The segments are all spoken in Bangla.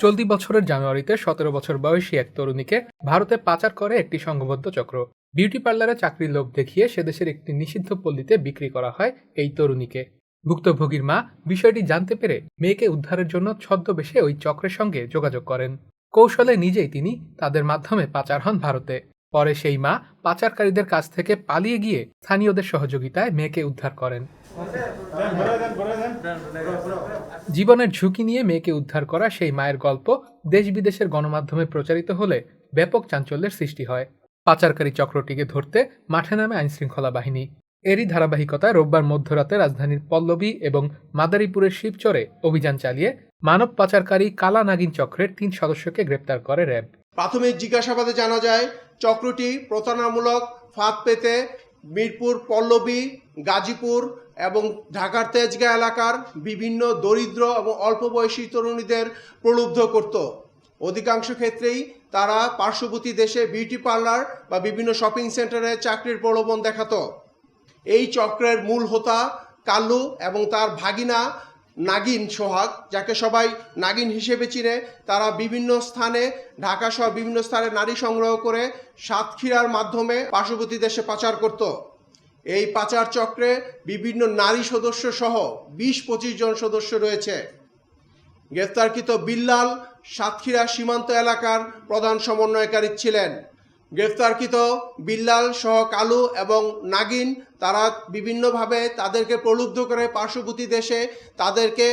চলতি বছরের জানুয়ারিতে সতেরো বছর বয়সী এক তরুণীকে ভারতে পাচার করে একটি সংঘবদ্ধ চক্র। বিউটি পার্লারে চাকরির লোভ দেখিয়ে সেদেশের একটি নিষিদ্ধ পল্লীতে বিক্রি করা হয় এই তরুণীকে। ভুক্তভোগীর মা বিষয়টি জানতে পেরে মেয়েকে উদ্ধারের জন্য ছদ্মবেশে ওই চক্রের সঙ্গে যোগাযোগ করেন। কৌশলে নিজেই তিনি তাদের মাধ্যমে পাচার হন ভারতে। পরে সেই মা পাচারকারীদের কাছ থেকে পালিয়ে গিয়ে স্থানীয়দের সহযোগিতায় মেয়েকে উদ্ধার করেন। জীবনের ঝুঁকি নিয়ে মেয়েকে উদ্ধার করা সেই মায়ের গল্প দেশ বিদেশের গণমাধ্যমে প্রচারিত হলে ব্যাপক চাঞ্চল্যের সৃষ্টি হয়। পাচারকারী চক্রটিকে ধরতে মাঠে নামে আইনশৃঙ্খলা বাহিনী। এরই ধারাবাহিকতায় রোববার মধ্যরাতে রাজধানীর পল্লবী এবং মাদারীপুরের শিবচরে অভিযান চালিয়ে মানব পাচারকারী কালা নাগিন চক্রের তিন সদস্যকে গ্রেপ্তার করে র্যাব। প্রাথমিক জিজ্ঞাসাবাদে জানা যায়, চক্রটি প্রতারণামূলক ফাঁদ পেতে মিরপুর, পল্লবী, গাজীপুর এবং ঢাকার তেজগাঁ এলাকার বিভিন্ন দরিদ্র এবং অল্প বয়সী তরুণীদের প্রলুব্ধ করত। অধিকাংশ ক্ষেত্রেই তারা পার্শ্ববর্তী দেশে বিউটি পার্লার বা বিভিন্ন শপিং সেন্টারে চাকরির প্রলোভন দেখাতো। এই চক্রের মূল হোতা কাল্লু এবং তার ভাগিনা নাগিন সোহাগ, যাকে সবাই নাগিন হিসেবে চিনে, তারা বিভিন্ন স্থানে, ঢাকা সহ বিভিন্ন স্থানে নারী সংগ্রহ করে সাতক্ষীরার মাধ্যমে পার্শ্ববর্তী দেশে পাচার করত। এই পাচার চক্রে বিভিন্ন নারী সদস্য সহ বিশ পঁচিশ জন সদস্য রয়েছে। গ্রেফতারকৃত বিল্লাল সাতক্ষীরা সীমান্ত এলাকার প্রধান সমন্বয়কারী ছিলেন। গ্রেফতারকৃত বিল্লাল সহ কালু এবং নাগিন, তারা বিভিন্নভাবে তাদেরকে প্রলুব্ধ করে পার্শ্ববর্তী দেশে তাদেরকে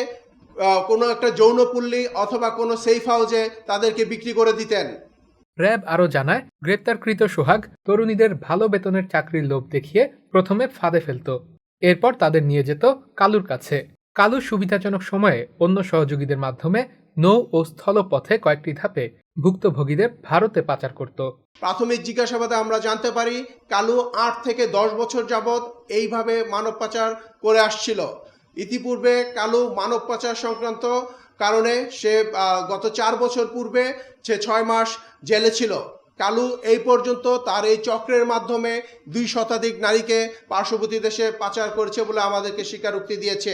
কোনো একটা যৌনপল্লী অথবা কোনো সেফ হাউজে তাদেরকে বিক্রি করে দিতেন। র্যাব আরও জানায় গ্রেপ্তারকৃত সোহাগ তরুণীদের ভালো বেতনের চাকরির লোভ দেখিয়ে প্রথমে ফাঁদে ফেলত। এরপর তাদের নিয়ে যেত কালুর কাছে। কালু সুবিধাজনক সময়ে অন্য সহযোগীদের মাধ্যমে নৌ ও স্থলপথে কয়েকটি ধাপে ভুক্তভোগীদের ভারতে পাচার করত। প্রাথমিক জিজ্ঞাসাবাদে আমরা জানতে পারি, কালু আট থেকে দশ বছর যাবৎ এইভাবে মানব পাচার করে আসছিল। ইতিপূর্বে কালু মানব পাচার সংক্রান্ত কারণে সে গত চার বছর পূর্বে সে ছয় মাস জেলে ছিল। কালু এই পর্যন্ত তার এই চক্রের মাধ্যমে দুই শতাধিক নারীকে পার্শ্ববর্তী দেশে পাচার করেছে বলে আমাদেরকে স্বীকারোক্তি দিয়েছে।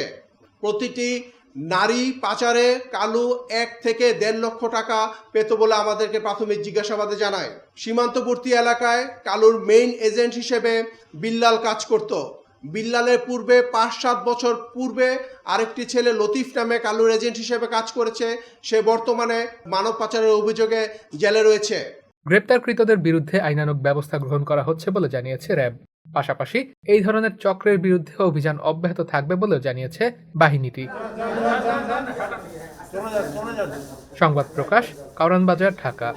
প্রতিটি নারী পাচারে কালু এক থেকে দেড় লক্ষ টাকা পেত বলে আমাদেরকে প্রাথমিক জিজ্ঞাসাবাদে জানায়। সীমান্তবর্তী এলাকায় কালুর মেইন এজেন্ট হিসেবে বিল্লাল কাজ করত। বিল্লালের পূর্বে পাঁচ সাত বছর পূর্বে আরেকটি ছেলে লতিফ নামে কালুর এজেন্ট হিসেবে কাজ করেছে। সে বর্তমানে মানব পাচারের অভিযোগে জেলে রয়েছে। গ্রেপ্তারকৃতদের বিরুদ্ধে আইনানুগ ব্যবস্থা গ্রহণ করা হচ্ছে বলে জানিয়েছে র্যাব। পাশাপাশি এই ধরনের চক্রের বিরুদ্ধে অভিযান অব্যাহত থাকবে বলেও জানিয়েছে বাহিনীটি। সংবাদ প্রকাশ কারণ বাজার ঢাকা।